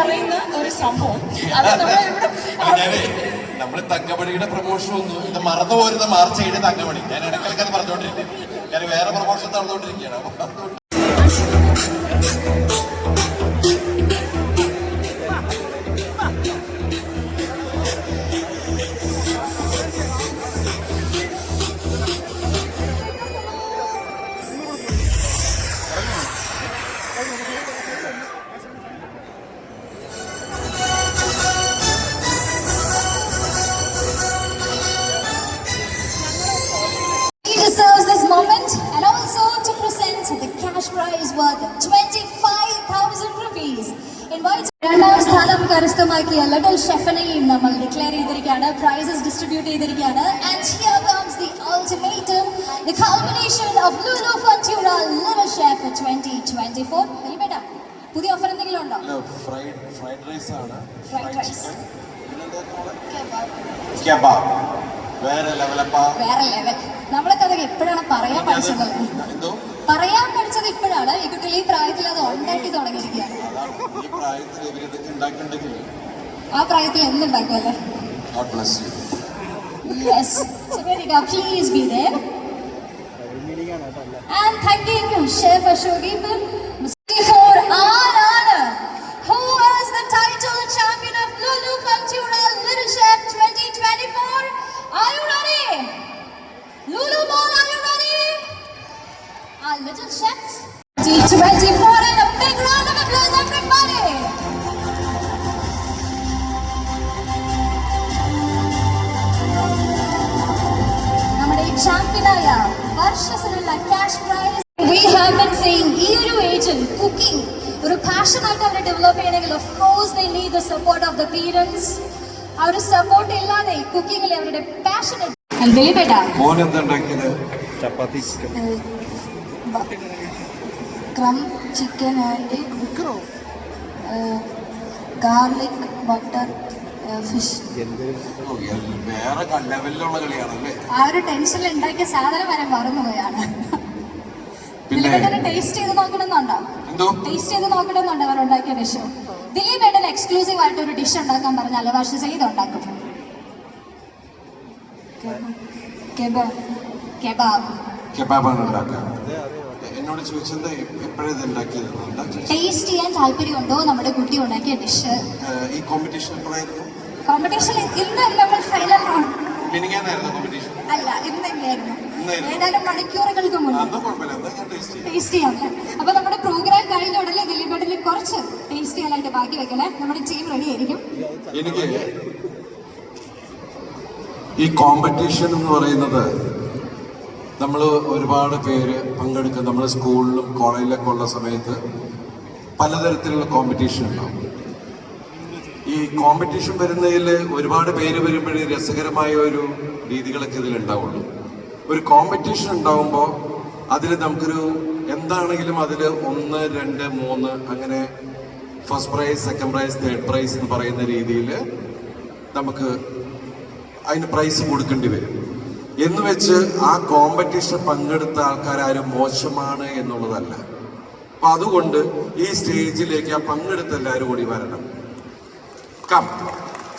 പറയുന്ന ഒരു സംഭവം. അത് നമ്മൾ തങ്കമണിയുടെ പ്രൊമോഷൻ ഒന്നും ഇത് മറന്നു പോരുന്ന മാർച്ച് ഏഴ് തങ്കമണി. ഞാൻ ഇടയ്ക്കിടയ്ക്ക് അത് പറഞ്ഞുകൊണ്ടിരിക്കും. ഞാൻ വേറെ പ്രൊമോഷൻ നടന്നുകൊണ്ടിരിക്കുകയാണ്. Cash prize worth 25,000 rupees. Invite രണ്ടാം സ്ഥാനം കരസ്ഥമാക്കിയ ലിറ്റിൽ ഷെഫിനെയും നമ്മൾ ഡിക്ലെയർ ചെയ്തിരിക്കുകയാണ് പ്രൈസസ് ഡിസ്ട്രിബ്യൂട്ട് ചെയ്തിരിക്കുകയാണ്. And here comes the ultimatum the culmination of Lulu Funtura little chef 2024 വെൽബേട്ട പുതിയ ഓഫർ എന്തെങ്കിലും ഉണ്ടോ? ഫ്രൈഡ് ഫ്രൈഡ് റൈസ് ആണ്. Fried rice. കബാബ് വേറെ ലെവലപ്പാ വേറെ ലെവൽ നമ്മളൊക്കെ അതൊക്കെ എപ്പോഴാണ് പറയാൻ പഠിച്ചത്? പറയാൻ ഇപ്പോഴാണ് ഈ കുട്ടികൾ ഈ പ്രായത്തിൽ അത് ഉണ്ടാക്കി തുടങ്ങിയിരിക്കുകയാണ്. ആ പ്രായത്തിൽ എന്തുണ്ടാക്കും അല്ലേ you yes സുമേരിക please be there. And thanking chef ashogipur for ചാമ്പ്യനായ വർഷത്തിനുള്ള cash prize we have been seeing ഈ ഒരു ഏജിൽ കുക്കിംഗ് ഒരു പാഷൻ ആയിട്ട് അവരെ ഡെവലപ്പ് ചെയ്യണമെങ്കിൽ of course they need the support of the parents ആ ഒരു സപ്പോർട്ട് ഇല്ലാതെ കുക്കിങ്ങിൽ അവരുടെ passion ദിലീപേട്ട chapati crumb chicken and garlic butter ആ ഒരു ടെൻഷനിൽ ഉണ്ടാക്കിയ സാധനം വരെ മറന്നുപോയാണ്. പിന്നെ? ടേസ്റ്റ് ചെയ്ത് നോക്കണമെന്നുണ്ടോ? എന്തോ? ടേസ്റ്റ് ചെയ്ത് നോക്കണമെന്നുണ്ടോ അവർ ഉണ്ടാക്കിയ ഡിഷ് ദിലീപേട്ടൻ എക്സ്ക്ലൂസീവ് ആയിട്ട് ഒരു ഡിഷ് ഉണ്ടാക്കാൻ പറഞ്ഞാൽ വർഷ ചെയ്ത് ഉണ്ടാക്കും. എന്നോട് ചോദിച്ചത് ഉണ്ടാക്കിയത്? ടേസ്റ്റ് ചെയ്യാൻ താല്പര്യമുണ്ടോ? നമ്മുടെ കുട്ടി ഉണ്ടാക്കിയ ഡിഷ് ഈ കോമ്പറ്റീഷൻ എപ്പോഴായിരുന്നു? കോമ്പറ്റീഷൻ ഇന്ന് നമ്മൾ ഫൈനൽ റൗണ്ട് അല്ല ഇന്ന് തന്നെയായിരുന്നു. ഏതാനും മണിക്കൂറുകൾക്ക് ടേസ്റ്റ് ചെയ്യാം. അപ്പൊ നമ്മുടെ പ്രോഗ്രാം കഴിഞ്ഞ ഉടനെ ദിലീപേട്ടന് കുറച്ച് ടേസ്റ്റ് ചെയ്യാനായിട്ട് ബാക്കി വെക്കണേ. നമ്മുടെ ടീം റെഡി ആയിരിക്കും. എനിക്ക് ഈ കോമ്പറ്റീഷൻ എന്ന് പറയുന്നത് നമ്മൾ ഒരുപാട് പേര് പങ്കെടുക്കും. നമ്മൾ സ്കൂളിലും കോളേജിലൊക്കെ ഉള്ള സമയത്ത് പലതരത്തിലുള്ള കോമ്പറ്റീഷൻ ഉണ്ടാവും. ഈ കോമ്പറ്റീഷൻ വരുന്നതിൽ ഒരുപാട് പേര് വരുമ്പോഴേ രസകരമായ ഒരു രീതികളൊക്കെ ഇതിലുണ്ടാവുള്ളൂ ഒരു കോമ്പറ്റീഷൻ ഉണ്ടാവുമ്പോൾ അതിൽ നമുക്കൊരു എന്താണെങ്കിലും അതിൽ ഒന്ന് രണ്ട് മൂന്ന് അങ്ങനെ first prize second prize third prize എന്ന് പറയുന്ന രീതിയിൽ നമുക്ക് അതിന് പ്രൈസ് കൊടുക്കേണ്ടി വരും. എന്ന് വെച്ച് ആ കോമ്പറ്റീഷൻ പങ്കെടുത്ത ആൾക്കാരും മോശമാണ് എന്നുള്ളതല്ല. അപ്പൊ അതുകൊണ്ട് ഈ സ്റ്റേജിലേക്ക് ആ പങ്കെടുത്ത എല്ലാവരും കൂടി വരണം. കം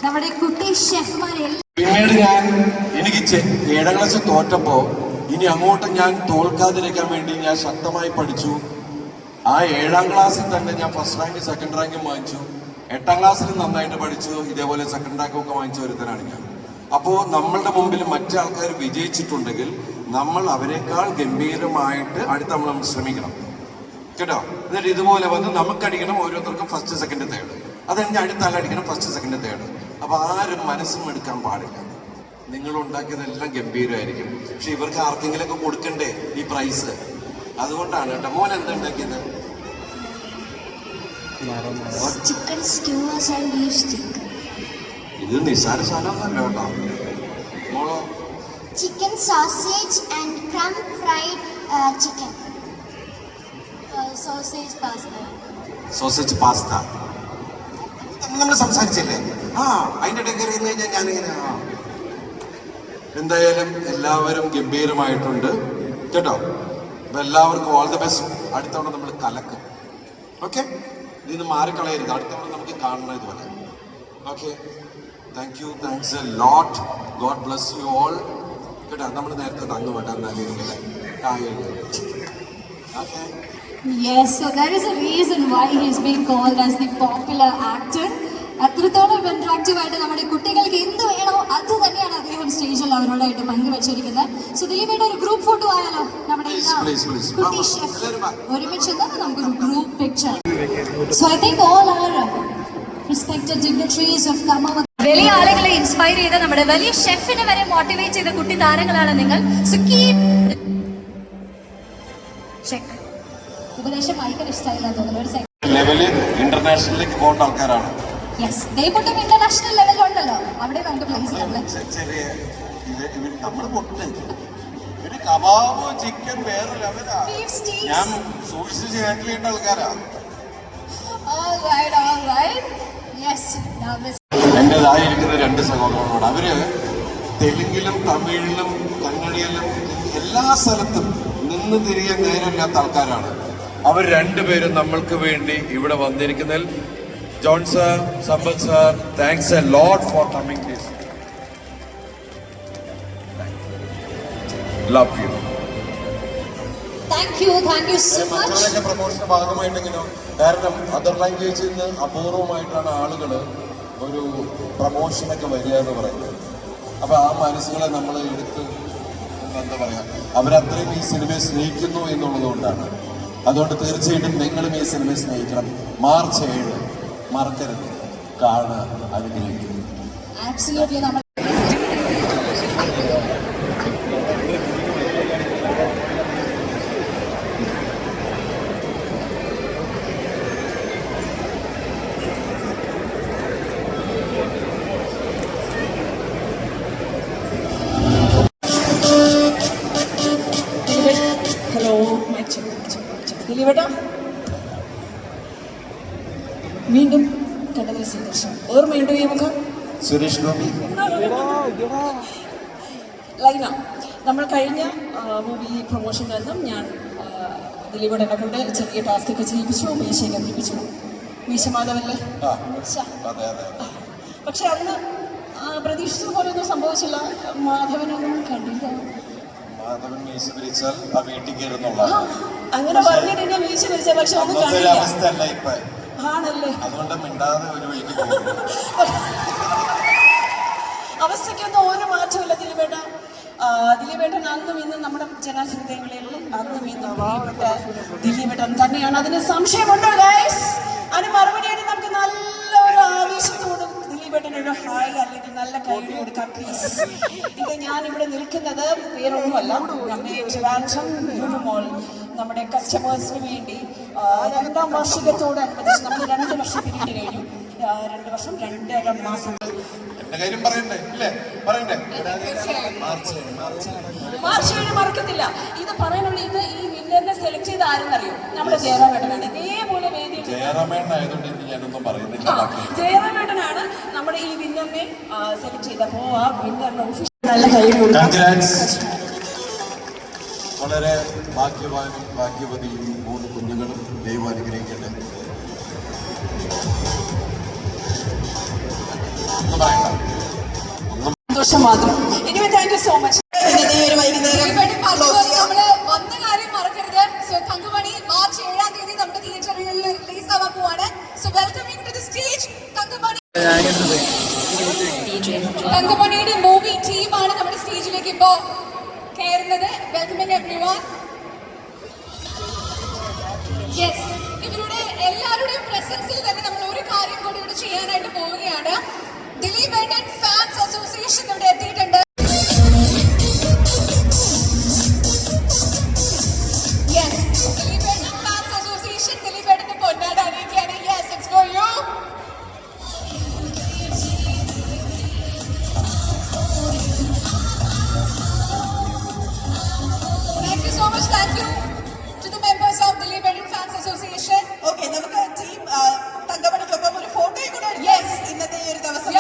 നമ്മുടെ കുട്ടി ഷെഫ്മാരെ പിന്നീട് ഞാൻ എനിക്ക് ഏഴാം ക്ലാസ് തോറ്റപ്പോ ഇനി അങ്ങോട്ട് ഞാൻ തോൽക്കാതിരിക്കാൻ വേണ്ടി ഞാൻ ശക്തമായി പഠിച്ചു. ആ ഏഴാം ക്ലാസ്സിൽ തന്നെ ഞാൻ ഫസ്റ്റ് റാങ്ക് സെക്കൻഡ് റാങ്കും വാങ്ങിച്ചു. എട്ടാം ക്ലാസ്സിൽ നന്നായിട്ട് പഠിച്ചു. ഇതേപോലെ സെക്കൻഡ് റാങ്കും ഒക്കെ വാങ്ങിച്ച ഒരുത്തനാണ് ഞാൻ. അപ്പോൾ നമ്മളുടെ മുമ്പിൽ മറ്റു ആൾക്കാർ വിജയിച്ചിട്ടുണ്ടെങ്കിൽ നമ്മൾ അവരെക്കാൾ ഗംഭീരമായിട്ട് അടുത്ത നമ്മൾ ശ്രമിക്കണം. കേട്ടോ? എന്നിട്ട് ഇതുപോലെ വന്ന് നമുക്കടിക്കണം ഓരോരുത്തർക്കും ഫസ്റ്റ് സെക്കൻഡ് തേർഡ് അത് കഴിഞ്ഞ് അടുത്ത ആളടിക്കണം ഫസ്റ്റ് സെക്കൻഡ് തേർഡ് അപ്പൊ ആരും മനസ്സും എടുക്കാൻ പാടില്ല. നിങ്ങൾ ഉണ്ടാക്കിയതെല്ലാം ഗംഭീരമായിരിക്കും പക്ഷെ ഇവർക്ക് ആർക്കെങ്കിലും ഒക്കെ കൊടുക്കണ്ടേ ഈ പ്രൈസ് അതുകൊണ്ടാണ് കേട്ടോ. മോൻ എന്താ ഉണ്ടാക്കിയത്? Chicken stews and beef stick ഇത് നിസ്സാര സാധനമൊന്നുമല്ല കേട്ടോ. മോളോ? Chicken sausage and crumb fried uh, chicken. Pasta sausage pasta നമ്മൾ സംസാരിച്ചില്ലേ? ആ അതിന്റെ ഇടയിൽ കയറി കഴിഞ്ഞാൽ ഞാനിങ്ങനെ എന്തായാലും എല്ലാവരും ഗംഭീരമായിട്ടുണ്ട്. കേട്ടോ? അപ്പൊ എല്ലാവർക്കും ഓൾ ദി ബെസ്റ്റ് അടുത്തവണ നമ്മൾ കലക്കും. ഓക്കെ ഇതിൽ നിന്ന് മാറിക്കളയരുത്. അടുത്തവണ നമുക്ക് കാണണം ഇതുപോലെ. Okay thank you thanks a lot God bless you all കേട്ടോ? നമ്മൾ നേരത്തെ തന്നു വേണ്ട എന്നാലും okay Yes, so there is a reason why he is being called as the popular actor. അത്രത്തോളം ഇൻട്രാക്റ്റീവ് ആയിട്ട് നമ്മുടെ കുട്ടികൾക്ക് എന്ത് വേണോ അത് തന്നെയാണ് അദ്ദേഹം സ്റ്റേജിൽ അവരോടായിട്ട് പങ്കുവച്ചിരിക്കുന്നത് സോ ദിലീപേട്ട ഒരു ഗ്രൂപ്പ് ഫോട്ടോ ആയാലോ നമ്മുടെ. കുട്ടി വാ, ഷെഫ് വാ. ഒരുമിച്ച് നമുക്കൊരു group picture so I think all are respected dignitaries of കർമ്മ വലിയ ആളുകളെ ഇൻസ്പയർ ചെയ്ത നമ്മുടെ വലിയ ഷെഫിനെ വരെ മോട്ടിവേറ്റ് ചെയ്ത കുട്ടി താരങ്ങളാണ് നിങ്ങൾ സോ കീപ് ചെക്ക് ഉപദേശം ഭയങ്കര ഇഷ്ടമായില്ല തോന്നുന്നു. ഒരു സെക്കൻഡ് ലെവൽ ഇന്റർനാഷണലിലേക്ക് പോകേണ്ട ആൾക്കാരാണ്. യെസ് ഇന്റർനാഷണൽ അവിടെ നമുക്ക് പ്ലേസ് ചെറിയ പൊട്ട്. ഒരു കബാബ് ചിക്കൻ വേറെ ലെവലാ ഞാൻ സൂക്ഷിച്ച് ഹാൻഡിൽ ചെയ്യേണ്ട ആൾക്കാരാ. എന്റേതായിരിക്കുന്ന രണ്ട് സഹോദരങ്ങളോട് അവർ തെലുങ്കിലും തമിഴിലും കന്നഡയിലും എല്ലാ സ്ഥലത്തും നിന്ന് തിരികെ നേരമില്ലാത്ത ആൾക്കാരാണ്. അവർ രണ്ടുപേരും നമ്മൾക്ക് വേണ്ടി ഇവിടെ വന്നിരിക്കുന്നതിൽ John sir Sampath sir thanks a lot for coming this love you much. മറ്റുള്ളവരുടെ പ്രൊമോഷന്റെ ഭാഗമായിട്ടെങ്കിലും കാരണം അതർ ലാംഗ്വേജിൽ നിന്ന് അപൂർവമായിട്ടാണ് ആളുകൾ ഒരു പ്രമോഷനൊക്കെ വരിക എന്ന് പറയുന്നത്. അപ്പൊ ആ മനസ്സുകളെ നമ്മൾ എടുത്ത് എന്താ പറയാ അവരത്രയും ഈ സിനിമയെ സ്നേഹിക്കുന്നു എന്നുള്ളത് കൊണ്ടാണ് അതുകൊണ്ട് തീർച്ചയായിട്ടും നിങ്ങളും ഈ സിനിമയെ സ്നേഹിക്കണം. മാർച്ച് ഏഴ്. മറക്കരുത്. കാണുക അനുഗ്രഹിക്കുക. ദിലീപേട്ട വീണ്ടും കണ്ടതിൽ സന്തോഷം. ഓർമ്മയുണ്ടോ ഈ മുഖം? സുരേഷ് ഗോപി. ലൈന നമ്മൾ കഴിഞ്ഞ മൂവി പ്രൊമോഷനിൽ നിന്നും ഞാൻ ദിലീപടനെ കൊണ്ട് ചെറിയ ടാസ്ക് ഒക്കെ ചെയ്യിപ്പിച്ചു. മീശയൊക്കെ പിടിപ്പിച്ചു മീശ മാധവല്ലേ? പക്ഷെ അന്ന് പ്രതീക്ഷിച്ചതുപോലെ പോലെ ഒന്നും സംഭവിച്ചില്ല. മാധവനൊന്നും കണ്ടില്ല. മാധവൻ മീശ പിരിച്ചാൽ ആ വീട്ടിൽ കയറുന്നുള്ള അങ്ങനെ പറഞ്ഞിട്ട് എന്നെ പക്ഷെ ഒന്നും അന്നത്തെ അവസ്ഥ അല്ല ഇപ്പൊ. ആണല്ലേ? അതുകൊണ്ട് മിണ്ടാതെ ഒരു വഴിക്ക് പോകുന്നു. അവസ്ഥയ്ക്കൊന്നും ഒരു മാറ്റമില്ല ദിലീപേട്ട. ആ, ദിലീപേട്ടൻ അന്നും ഇന്നും നമ്മുടെ ജനഹൃദയങ്ങളിൽ അന്നും ഇന്നും പ്രിയപ്പെട്ട ദിലീപേട്ടൻ തന്നെയാണ്. അതിന് സംശയമുണ്ടോ ഗൈസ് അതിന് മറുപടിയായിട്ട് നമുക്ക് നല്ലൊരു ആവേശത്തോടും ഒരു ഹായ് അല്ലെങ്കിൽ നല്ല കൈ കൊടുക്കാം പ്ലീസ് ഇത് ഞാൻ ഇവിടെ നിൽക്കുന്നത് പേരൊന്നുമല്ല നമ്മുടെ ട്രിവാൻഡ്രം നമ്മുടെ കസ്റ്റമേഴ്സിന് വേണ്ടി. രണ്ടാം വാർഷികത്തോടനുബന്ധിച്ച് നമ്മൾ രണ്ട് വർഷം പിന്നിട്ട് കഴിഞ്ഞു. രണ്ട് വർഷം രണ്ടര മാസം എന്റെ കാര്യം പറയണ്ടേ? ഇല്ലേ? പറയണ്ടേ? മാർച്ച് ഏഴ് മറക്കത്തില്ല. ഇത് പറയാനുള്ള ഇത് ഈ വിന്നറിനെ സെലക്ട് ചെയ്ത് ആരെന്നറിയോ? നമ്മുടെ ജയറാമേട്ടനാണ് ഇതേപോലെ വേദിയിൽ ജയറാമേണ്ണായതുകൊണ്ട് ഇനി ഞാനൊന്നും പറയുന്നില്ല. ജയറാമേട്ടനാണ് സെലക്ട് ചെയ്തപ്പോ ആ വിന്നറിന് ഒഫീഷ്യൽ നല്ല കൈ കൊടുക്കാം വളരെ ഭാഗ്യവാനും ഭാഗ്യവതിയും മൂന്ന് കുഞ്ഞുങ്ങളും ദൈവം അനുഗ്രഹിക്കട്ടെ. സന്തോഷം മാത്രം. Anyway thank you so much ഒരു വൈകുന്നേരം Association. ഓക്കെ നമുക്ക് ടീം തങ്കമണിക്കൊപ്പം ഒരു ഫോട്ടോയും കൂടെ യെസ് ഇന്നത്തെ ഈ ഒരു ദിവസം